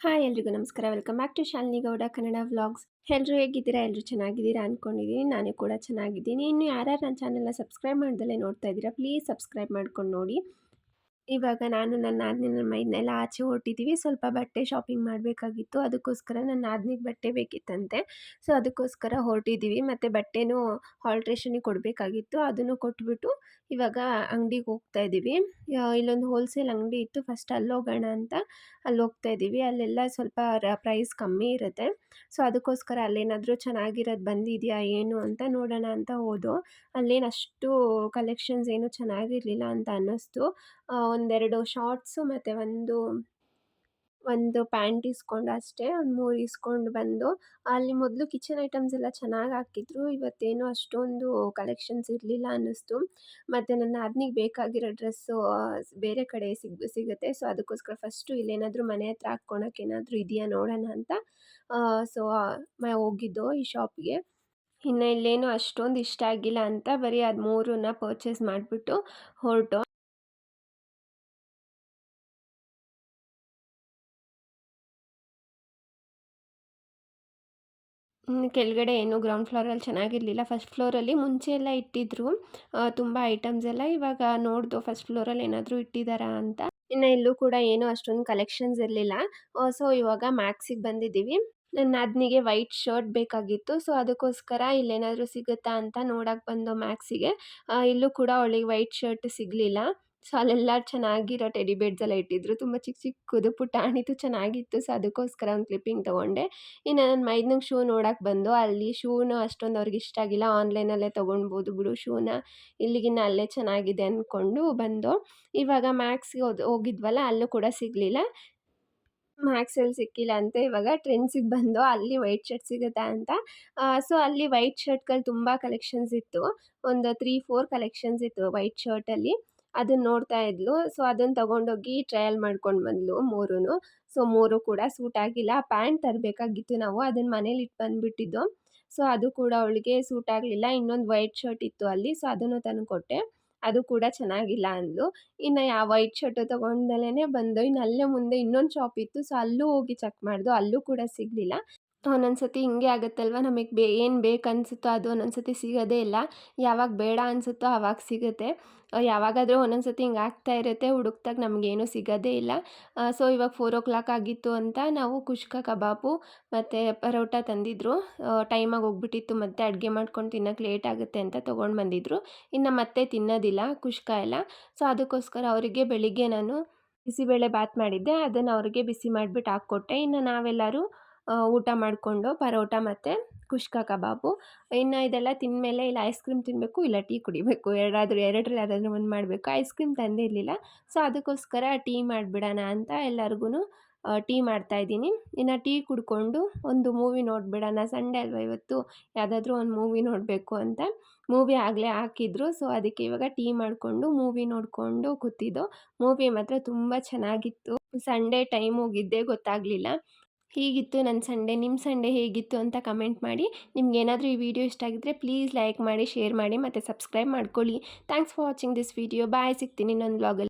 Hi ಎಲ್ರಿಗೂ ನಮಸ್ಕಾರ. Welcome back to Shalini Gowda Kannada vlogs ಎಲ್ಲರೂ ಹೇಗಿದ್ದೀರಾ? ಎಲ್ಲರೂ ಚೆನ್ನಾಗಿದ್ದೀರಾ ಅಂದ್ಕೊಂಡಿದ್ದೀನಿ ನಾನು ಕೂಡ ಚೆನ್ನಾಗಿದ್ದೀನಿ. ಇನ್ನು ಯಾರ್ಯಾರು ನನ್ನ ಚಾನಲ್ನ ಸಬ್ಸ್ಕ್ರೈಬ್ ಮಾಡ್ದಲ್ಲೇ ನೋಡ್ತಾ ಇದ್ದೀರಾ ಪ್ಲೀಸ್ ಸಬ್ಸ್ಕ್ರೈಬ್ ಮಾಡ್ಕೊಂಡು ನೋಡಿ. ಇವಾಗ ನಾನು ನನ್ನ ನಾದಿನಿನ ಮೈದನೆಲ್ಲ ಆಚೆ ಹೊರಟಿದ್ದೀವಿ ಸ್ವಲ್ಪ ಬಟ್ಟೆ ಶಾಪಿಂಗ್ ಮಾಡಬೇಕಾಗಿತ್ತು. ಅದಕ್ಕೋಸ್ಕರ ನನ್ನ ನಾದಿನಿಗೆ ಬಟ್ಟೆ ಬೇಕಿತ್ತಂತೆ. ಸೊ ಅದಕ್ಕೋಸ್ಕರ ಹೊರಟಿದ್ದೀವಿ ಮತ್ತು ಬಟ್ಟೆನೂ ಆಲ್ಟ್ರೇಷನಿಗೆ ಕೊಡಬೇಕಾಗಿತ್ತು. ಅದನ್ನು ಕೊಟ್ಬಿಟ್ಟು ಇವಾಗ ಅಂಗಡಿಗೆ ಹೋಗ್ತಾ ಇದ್ದೀವಿ ಇಲ್ಲೊಂದು ಹೋಲ್ಸೇಲ್ ಅಂಗಡಿ ಇತ್ತು. ಫಸ್ಟ್ ಅಲ್ಲಿ ಹೋಗೋಣ ಅಂತ ಅಲ್ಲಿ ಹೋಗ್ತಾ ಇದ್ದೀವಿ ಅಲ್ಲೆಲ್ಲ ಸ್ವಲ್ಪ ಪ್ರೈಸ್ ಕಮ್ಮಿ ಇರುತ್ತೆ. ಸೊ ಅದಕ್ಕೋಸ್ಕರ ಅಲ್ಲೇನಾದರೂ ಚೆನ್ನಾಗಿರೋದು ಬಂದಿದೆಯಾ, ಏನು ಅಂತ ನೋಡೋಣ ಅಂತ ಹೋದೋ. ಅಲ್ಲೇನು ಅಷ್ಟು ಕಲೆಕ್ಷನ್ಸ್ ಏನು ಚೆನ್ನಾಗಿರಲಿಲ್ಲ ಅಂತ ಅನ್ನಿಸ್ತು. ಒಂದೆರಡು ಶಾರ್ಟ್ಸು ಮತ್ತು ಒಂದು ಒಂದು ಪ್ಯಾಂಟ್ ಇಸ್ಕೊಂಡು ಅಷ್ಟೇ, ಒಂದು ಮೂರು ಇಸ್ಕೊಂಡು ಬಂದು, ಅಲ್ಲಿ ಮೊದಲು ಕಿಚನ್ ಐಟಮ್ಸ್ ಎಲ್ಲ ಚೆನ್ನಾಗಿ ಹಾಕಿದ್ರು. ಇವತ್ತೇನು ಅಷ್ಟೊಂದು ಕಲೆಕ್ಷನ್ಸ್ ಇರಲಿಲ್ಲ ಅನ್ನಿಸ್ತು. ಮತ್ತು ನನ್ನ ಅದ್ನಿಗೆ ಬೇಕಾಗಿರೋ ಡ್ರೆಸ್ಸು ಬೇರೆ ಕಡೆ ಸಿಗ್, ಸಿಗುತ್ತೆ. ಸೊ, ಅದಕ್ಕೋಸ್ಕರ ಫಸ್ಟು ಇಲ್ಲೇನಾದರೂ ಮನೆ ಹತ್ರ ಹಾಕ್ಕೊಳಕ್ಕೆ ಏನಾದರೂ ಇದೆಯಾ ನೋಡೋಣ ಅಂತ ಸೊ ಹೋಗಿದ್ದು ಈ ಶಾಪ್ಗೆ. ಇನ್ನು ಇಲ್ಲೇನು ಅಷ್ಟೊಂದು ಇಷ್ಟ ಆಗಿಲ್ಲ ಅಂತ ಬರೀ ಅದು ಮೂರನ್ನ ಪರ್ಚೇಸ್ ಮಾಡಿಬಿಟ್ಟು ಹೊರಟು. ಕೆಳಗಡೆ ಏನು ಗ್ರೌಂಡ್ ಫ್ಲೋರಲ್ಲಿ ಚೆನ್ನಾಗಿರಲಿಲ್ಲ. ಫಸ್ಟ್ ಫ್ಲೋರಲ್ಲಿ ಮುಂಚೆ ಎಲ್ಲ ಇಟ್ಟಿದ್ರು. ತುಂಬ ಐಟಮ್ಸ್ ಎಲ್ಲ ಇವಾಗ ನೋಡ್ದು ಫಸ್ಟ್ ಫ್ಲೋರಲ್ಲಿ ಏನಾದರೂ ಇಟ್ಟಿದ್ದಾರಾ ಅಂತ. ಇನ್ನು ಇಲ್ಲೂ ಕೂಡ ಏನು ಅಷ್ಟೊಂದು ಕಲೆಕ್ಷನ್ಸ್ ಇರಲಿಲ್ಲ. ಸೊ ಇವಾಗ ಮ್ಯಾಕ್ಸಿಗೆ ಬಂದಿದ್ದೀವಿ. ನನ್ನ ಅದ್ನಿಗೆ ವೈಟ್ ಶರ್ಟ್ ಬೇಕಾಗಿತ್ತು. ಸೊ ಅದಕ್ಕೋಸ್ಕರ ಇಲ್ಲೇನಾದರೂ ಸಿಗುತ್ತಾ ಅಂತ ನೋಡಕ್ಕೆ ಬಂದು ಮ್ಯಾಕ್ಸಿಗೆ ಇಲ್ಲೂ ಕೂಡ ಅವಳಿಗೆ ವೈಟ್ ಶರ್ಟ್ ಸಿಗಲಿಲ್ಲ. ಸೊ ಅಲ್ಲೆಲ್ಲ ಚೆನ್ನಾಗಿರೋ ಟೆಡಿ ಬೇಡ್ಸ್ ಎಲ್ಲ ಇಟ್ಟಿದ್ರು. ತುಂಬ ಚಿಕ್ಕ ಚಿಕ್ಕದು ಪುಟಾಣಿತು ಚೆನ್ನಾಗಿತ್ತು. ಸೊ, ಅದಕ್ಕೋಸ್ಕರ ಒಂದು ಕ್ಲಿಪ್ಪಿಂಗ್ ತೊಗೊಂಡೆ. ಇನ್ನು ನನ್ನ ಮೈದ್ನಂಗೆ ಶೂ ನೋಡಕ್ಕೆ ಬಂದು, ಅಲ್ಲಿ ಶೂನು ಅಷ್ಟೊಂದು ಅವ್ರಿಗೆ ಇಷ್ಟ ಆಗಿಲ್ಲ. ಆನ್ಲೈನಲ್ಲೇ ತೊಗೊಳ್ಬೋದು ಬಿಡು ಶೂನ. ಇಲ್ಲಿಗಿನ್ನ ಅಲ್ಲೇ ಚೆನ್ನಾಗಿದೆ ಅಂದ್ಕೊಂಡು ಬಂದು, ಇವಾಗ ಮ್ಯಾಕ್ಸ್ಗೆ ಹೋಗಿದ್ವಲ್ಲ, ಅಲ್ಲೂ ಕೂಡ ಸಿಗಲಿಲ್ಲ. ಮ್ಯಾಕ್ಸಲ್ಲಿ ಸಿಕ್ಕಿಲ್ಲ ಅಂತ ಇವಾಗ ಟ್ರೆಂಡ್ಸಿಗೆ ಬಂದು, ಅಲ್ಲಿ ವೈಟ್ ಶರ್ಟ್ ಸಿಗುತ್ತಾ ಅಂತ. ಸೊ, ಅಲ್ಲಿ ವೈಟ್ ಶರ್ಟ್ಗಳು ತುಂಬ ಕಲೆಕ್ಷನ್ಸ್ ಇತ್ತು. ಒಂದು ತ್ರೀ, ಫೋರ್ ಕಲೆಕ್ಷನ್ಸ್ ಇತ್ತು ವೈಟ್ ಶರ್ಟಲ್ಲಿ. ಅದನ್ನ ನೋಡ್ತಾ ಇದ್ಲು. ಸೊ ಅದನ್ನು ತಗೊಂಡೋಗಿ ಟ್ರಯಲ್ ಮಾಡ್ಕೊಂಡು ಬಂದ್ಲು ಮೂರೂ ಸೊ, ಮೂರು ಕೂಡ ಸೂಟ್ ಆಗಿಲ್ಲ. ಪ್ಯಾಂಟ್ ತರಬೇಕಾಗಿತ್ತು ನಾವು. ಅದನ್ನು ಮನೇಲಿ ಇಟ್ಟು ಬಂದುಬಿಟ್ಟಿದ್ದು. ಸೊ, ಅದು ಕೂಡ ಅವಳಿಗೆ ಸೂಟ್ ಆಗಲಿಲ್ಲ. ಇನ್ನೊಂದು ವೈಟ್ ಶರ್ಟ್ ಇತ್ತು ಅಲ್ಲಿ. ಸೊ, ಅದನ್ನು ತಂದು ಕೊಟ್ಟೆ. ಅದು ಕೂಡ ಚೆನ್ನಾಗಿಲ್ಲ ಅಂದ್ಲು. ಇನ್ನು ಆ ವೈಟ್ ಶರ್ಟು ತೊಗೊಂಡಲೇ ಬಂದು ಇನ್ನು ಅಲ್ಲೇ ಮುಂದೆ ಇನ್ನೊಂದು ಶಾಪ್ ಇತ್ತು. ಸೊ, ಅಲ್ಲೂ ಹೋಗಿ ಚೆಕ್ ಮಾಡಿದ್ವು ಅಲ್ಲೂ ಕೂಡ ಸಿಗಲಿಲ್ಲ. ಒಂದೊಂದು ಸತಿ ಹಿಂಗೆ ಆಗುತ್ತಲ್ವ? ನಮಗೆ ಬೇ, ಏನು ಬೇಕು ಅನಿಸುತ್ತೋ ಅದು ಒಂದೊಂದು ಸತಿ ಸಿಗೋದೇ ಇಲ್ಲ. ಯಾವಾಗ ಬೇಡ ಅನಿಸುತ್ತೋ ಆವಾಗ ಸಿಗುತ್ತೆ. ಯಾವಾಗಾದರೂ ಒಂದೊಂದು ಸತಿ ಹಿಂಗೆ ಆಗ್ತಾ ಇರುತ್ತೆ, ಹುಡುಕ್ದಾಗ ನಮಗೇನು ಸಿಗೋದೇ ಇಲ್ಲ. ಸೊ, ಇವಾಗ ಫೋರ್ ಓ ಕ್ಲಾಕ್ ಆಗಿತ್ತು ಅಂತ ನಾವು ಕುಷ್ಕ ಕಬಾಬು ಮತ್ತು ಪರೋಟ ತಂದಿದ್ರು. ಟೈಮಾಗಿ ಹೋಗ್ಬಿಟ್ಟಿತ್ತು, ಮತ್ತೆ ಅಡುಗೆ ಮಾಡ್ಕೊಂಡು ತಿನ್ನೋಕೆ ಲೇಟ್ ಆಗುತ್ತೆ ಅಂತ ತೊಗೊಂಡು ಬಂದಿದ್ರು. ಇನ್ನು ಮತ್ತೆ ತಿನ್ನೋದಿಲ್ಲ, ಕುಷ್ಕ ಎಲ್ಲ. ಸೊ, ಅದಕ್ಕೋಸ್ಕರ ಅವರಿಗೆ ಬೆಳಿಗ್ಗೆ ನಾನು ಬಿಸಿಬೇಳೆ ಬಾತ್ ಮಾಡಿದ್ದೆ. ಅದನ್ನು ಅವರಿಗೆ ಬಿಸಿ ಮಾಡಿಬಿಟ್ಟು ಹಾಕ್ಕೊಟ್ಟೆ. ಇನ್ನು ನಾವೆಲ್ಲರೂ ಊಟ ಮಾಡಿಕೊಂಡು ಪರೋಟ ಮತ್ತು ಕುಷ್ಕ ಕಬಾಬು. ಇನ್ನು ಇದೆಲ್ಲ ತಿಂದಮೇಲೆ ಇಲ್ಲ ಐಸ್ ಕ್ರೀಮ್ ತಿನ್ನಬೇಕು ಇಲ್ಲ ಟೀ ಕುಡಿಬೇಕು. ಎರಡಾದರೂ, ಎರಡರಲ್ಲಿ ಯಾವುದಾದ್ರೂ ಒಂದು ಮಾಡಬೇಕು. ಐಸ್ ಕ್ರೀಮ್ ತಂದಿರಲಿಲ್ಲ ಸೊ ಅದಕ್ಕೋಸ್ಕರ ಟೀ ಮಾಡಿಬಿಡೋಣ ಅಂತ ಎಲ್ಲರಿಗೂ ಟೀ ಮಾಡ್ತಾಯಿದ್ದೀನಿ ಇನ್ನು ಟೀ ಕುಡ್ಕೊಂಡು ಒಂದು ಮೂವಿ ನೋಡಿಬಿಡೋಣ. ಸಂಡೇ ಅಲ್ವಾ ಇವತ್ತು? ಯಾವುದಾದ್ರೂ ಒಂದು ಮೂವಿ ನೋಡಬೇಕು ಅಂತ. ಮೂವಿ ಆಗಲೇ ಹಾಕಿದ್ರು. ಸೊ ಅದಕ್ಕೆ ಇವಾಗ ಟೀ ಮಾಡಿಕೊಂಡು ಮೂವಿ ನೋಡಿಕೊಂಡು ಕೂತಿದ್ದು. ಮೂವಿ ಮಾತ್ರ ತುಂಬ ಚೆನ್ನಾಗಿತ್ತು. ಸಂಡೇ ಟೈಮ್ ಹೋಗಿದ್ದೇ ಗೊತ್ತಾಗಲಿಲ್ಲ. ಹೀಗಿತ್ತು ನನ್ನ ಸಂಡೇ, ನಿಮ್ಮ ಸಂಡೇ ಹೇಗಿತ್ತು ಅಂತ ಕಮೆಂಟ್ ಮಾಡಿ. ನಿಮ್ಗೇನಾದರೂ ಈ ವಿಡಿಯೋ ಇಷ್ಟ ಆಗಿದ್ದರೆ ಪ್ಲೀಸ್ ಲೈಕ್ ಮಾಡಿ, ಶೇರ್ ಮಾಡಿ ಮತ್ತು ಸಬ್ಸ್ಕ್ರೈಬ್ ಮಾಡ್ಕೊಳ್ಳಿ. Thanks for watching this video. Bye ಸಿಗ್ತೀನಿ ಇನ್ನೊಂದು ಬ್ಲಾಗಲ್ಲಿ